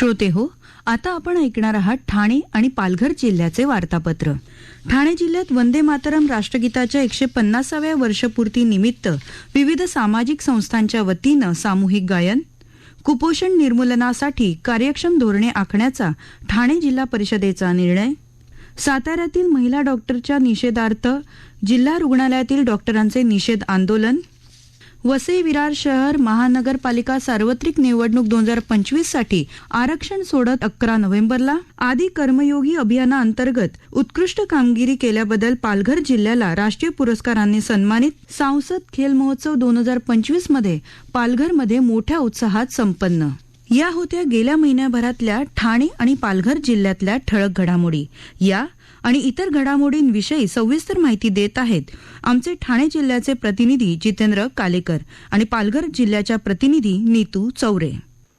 श्रोते हो आता आपण ऐकणार आहात ठाणे आणि पालघर जिल्ह्याचे वार्तापत्र. ठाणे जिल्ह्यात वंदे मातरम राष्ट्रगीताच्या एकशे पन्नासाव्या वर्षपूर्ती निमित्त विविध सामाजिक संस्थांच्या वतीनं सामूहिक गायन कुपोषण निर्मूलनासाठी कार्यक्षम धोरणे आखण्याचा ठाणे जिल्हा परिषदेचा निर्णय साताऱ्यातील महिला डॉक्टरच्या निषेधार्थ जिल्हा रुग्णालयातील डॉक्टरांचे निषेध आंदोलन वसई विरार शहर महानगरपालिका सार्वत्रिक निवडणूक दोन हजार पंचवीससाठी आरक्षण सोडत अकरा नोव्हेंबरला आदी कर्मयोगी अभियानाअंतर्गत उत्कृष्ट कामगिरी केल्याबद्दल पालघर जिल्ह्याला राष्ट्रीय पुरस्कारांनी सन्मानित सांसद खेल महोत्सव दोन हजार पंचवीसमध्ये पालघरमध्ये मोठ्या उत्साहात संपन्न. या होत्या गेल्या महिन्याभरातल्या ठाणे आणि पालघर जिल्ह्यातल्या ठळक घडामोडी. या आणि इतर घडामोडींविषयी सविस्तर माहिती देत आहेत आमचे ठाणे जिल्ह्याचे प्रतिनिधी जितेंद्र कालेकर आणि पालघर जिल्ह्याच्या प्रतिनिधी नीतू चौरे.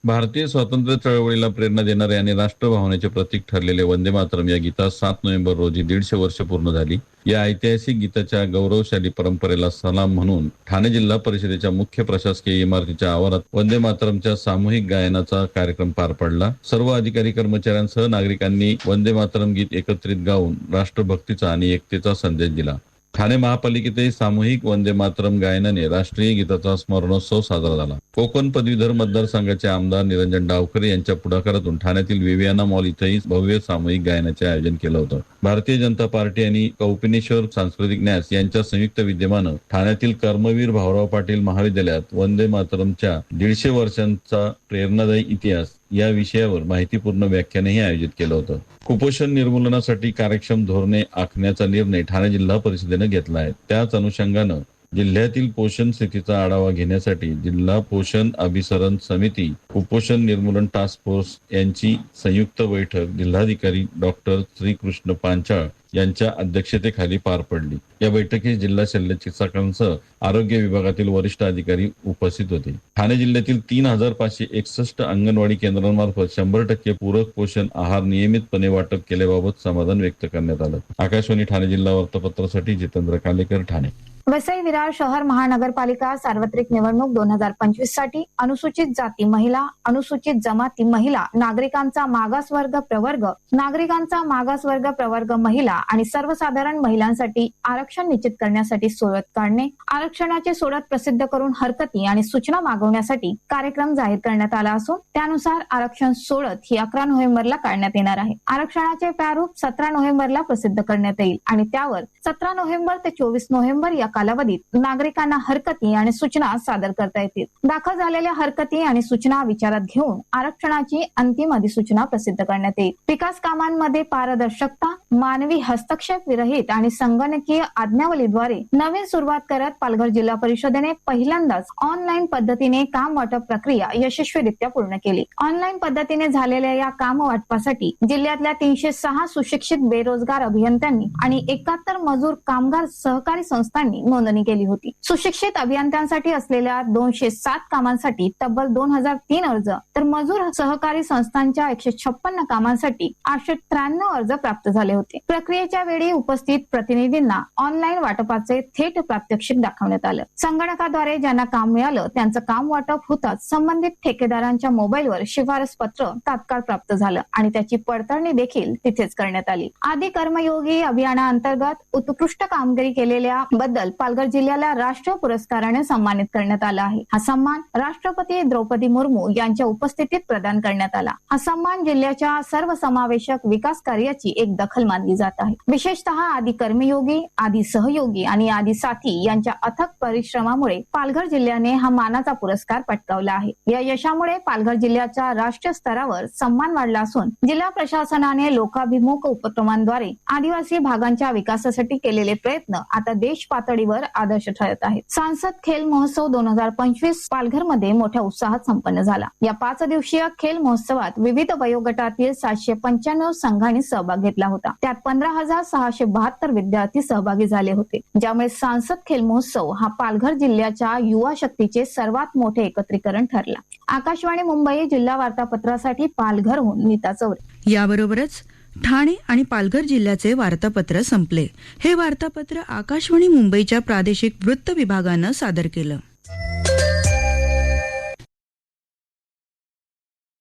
भारतीय स्वातंत्र्य चळवळीला प्रेरणा देणारे आणि राष्ट्रभावनेचे प्रतीक ठरलेले वंदे मातरम या गीतास सात नोव्हेंबर रोजी दीडशे वर्ष पूर्ण झाली. या ऐतिहासिक गीताच्या गौरवशाली परंपरेला सलाम म्हणून ठाणे जिल्हा परिषदेच्या मुख्य प्रशासकीय इमारतीच्या आवारात वंदे मातरमच्या सामूहिक गायनाचा कार्यक्रम पार पडला. सर्व अधिकारी कर्मचाऱ्यांसह नागरिकांनी वंदे मातरम गीत एकत्रित गाऊन राष्ट्रभक्तीचा आणि एकतेचा संदेश दिला. ठाणे महापालिकेतही सामूहिक वंदे मातरम गायनाने राष्ट्रीय गीताचा स्मरणोत्सव साजरा झाला. कोकण पदवीधर मतदारसंघाचे आमदार निरंजन डावखरे यांच्या पुढाकारातून ठाण्यातील विवियाना मॉल इथंही भव्य सामूहिक गायनाचे आयोजन केलं होतं. भारतीय जनता पार्टी आणि कौपिनेश्वर सांस्कृतिक न्यास यांच्या संयुक्त विद्यमानं ठाण्यातील कर्मवीर भाऊराव पाटील महाविद्यालयात वंदे मातरमच्या दीडशे वर्षांचा प्रेरणादायी इतिहास या विषयावर माहितीपूर्ण व्याख्यानही आयोजित केलं होतं. कुपोषण निर्मूलनासाठी कार्यक्षम धोरणे आखण्याचा निर्णय ठाणे जिल्हा परिषदेनं घेतला आहे. त्याच अनुषंगानं जिल्ह्यातील पोषण स्थितीचा आढावा घेण्यासाठी जिल्हा पोषण अभिसरण समिती कुपोषण निर्मूलन टास्क फोर्स यांची संयुक्त बैठक जिल्हाधिकारी डॉक्टर श्रीकृष्ण पांचाळ यांच्या अध्यक्षतेखाली पार पडली. या बैठकीत जिल्हा शल्य चिकित्सकांसह आरोग्य विभागातील वरिष्ठ अधिकारी उपस्थित होते. ठाणे जिल्ह्यातील तीन हजार पाचशे एकसष्ट अंगणवाडी केंद्रांमार्फत शंभर टक्के पूरक पोषण आहार नियमितपणे वाटप केल्याबाबत समाधान व्यक्त करण्यात आलं. आकाशवाणी ठाणे जिल्हा वृत्तपत्रासाठी जितेंद्र कालेकर ठाणे. वसई विरार शहर महानगरपालिका सार्वत्रिक निवडणूक दोन हजार पंचवीससाठी अनुसूचित जाती महिला अनुसूचित जमाती महिला नागरिकांचा मागासवर्ग प्रवर्ग नागरिकांचा मागासवर्ग प्रवर्ग महिला आणि सर्वसाधारण महिलांसाठी आरक्षण निश्चित करण्यासाठी सोडत काढणे आरक्षणाची सोडत प्रसिद्ध करून हरकती आणि सूचना मागवण्यासाठी कार्यक्रम जाहीर करण्यात आला असून त्यानुसार आरक्षण सोडत ही अकरा नोव्हेंबरला काढण्यात येणार आहे. आरक्षणाचे प्रारूप सतरा नोव्हेंबरला प्रसिद्ध करण्यात येईल आणि त्यावर सतरा नोव्हेंबर ते चोवीस नोव्हेंबर या कालावधीत नागरिकांना हरकती आणि सूचना सादर करता येतील. दाखल झालेल्या हरकती आणि सूचना विचारात घेऊन आरक्षणाची अंतिम अधिसूचना प्रसिद्ध करण्यात येईल. विकास कामांमध्ये पारदर्शकता मानवी हस्तक्षेप विरहित आणि संगणकीय आज्ञावलीद्वारे नवीन सुरुवात करत पालघर जिल्हा परिषदेने पहिल्यांदाच ऑनलाईन पद्धतीने काम वाटप प्रक्रिया यशस्वीरित्या पूर्ण केली. ऑनलाईन पद्धतीने झालेल्या या काम वाटपासाठी जिल्ह्यातल्या तीनशे सहा सुशिक्षित बेरोजगार अभियंत्यांनी आणि एकाहत्तर मजूर कामगार सहकारी संस्थांनी नोंदणी केली होती. सुशिक्षित अभियंत्यांसाठी असलेल्या दोनशे सात कामांसाठी तब्बल दोन हजार तीन अर्ज तर मजूर सहकारी संस्थांच्या एकशे छप्पन्न कामांसाठी आठशे त्र्याण्णव अर्ज प्राप्त झाले होते. प्रक्रियेच्या वेळी उपस्थित प्रतिनिधींना ऑनलाईन वाटपाचे थेट प्रात्यक्षिक दाखवण्यात आलं. संगणकाद्वारे ज्यांना काम मिळालं त्यांचं काम वाटप होताच संबंधित ठेकेदारांच्या मोबाईलवर शिफारस पत्र तात्काळ प्राप्त झालं आणि त्याची पडताळणी देखील तिथेच करण्यात आली. आदी कर्मयोगी अभियानाअंतर्गत उत्कृष्ट कामगिरी केलेल्या बद्दल पालघर जिल्ह्याला राष्ट्रीय पुरस्काराने सन्मानित करण्यात आला आहे. हा सन्मान राष्ट्रपती द्रौपदी मुर्मू यांच्या उपस्थितीत प्रदान करण्यात आला. हा सन्मान जिल्ह्याच्या सर्वसमावेशक विकास कार्याची एक दखल मानली जात आहे. विशेषतः आदी कर्मयोगी आदी सहयोगी आणि आदी साथी यांच्या अथक परिश्रमामुळे पालघर जिल्ह्याने हा मानाचा पुरस्कार पटकावला आहे. या यशामुळे पालघर जिल्ह्याच्या राष्ट्रीय स्तरावर सन्मान वाढला असून जिल्हा प्रशासनाने लोकाभिमुख उपक्रमांद्वारे आदिवासी भागांच्या विकासासाठी केलेले प्रयत्न आता देश पातळी आघाडीवर आदर्श ठरत आहेत. सांसद खेल महोत्सव दोन हजार पंचवीस पालघरमध्ये मोठ्या उत्साहात संपन्न झाला. या पाच दिवसीय खेल महोत्सवात विविध वयोगटातील सातशे पंच्याण्णव संघांनी सहभाग घेतला होता. त्यात पंधरा हजार सहाशे बहात्तर विद्यार्थी सहभागी झाले होते. ज्यामुळे सांसद खेल महोत्सव हा पालघर जिल्ह्याच्या युवा शक्तीचे सर्वात मोठे एकत्रीकरण ठरला. आकाशवाणी मुंबई जिल्हा वार्तापत्रासाठी पालघरहून नीता चौरे. याबरोबरच ठाणे आणि पालघर जिल्ह्याचे वार्तापत्र संपले. हे वार्तापत्र आकाशवाणी मुंबईच्या प्रादेशिक वृत्त विभागानं सादर केलं.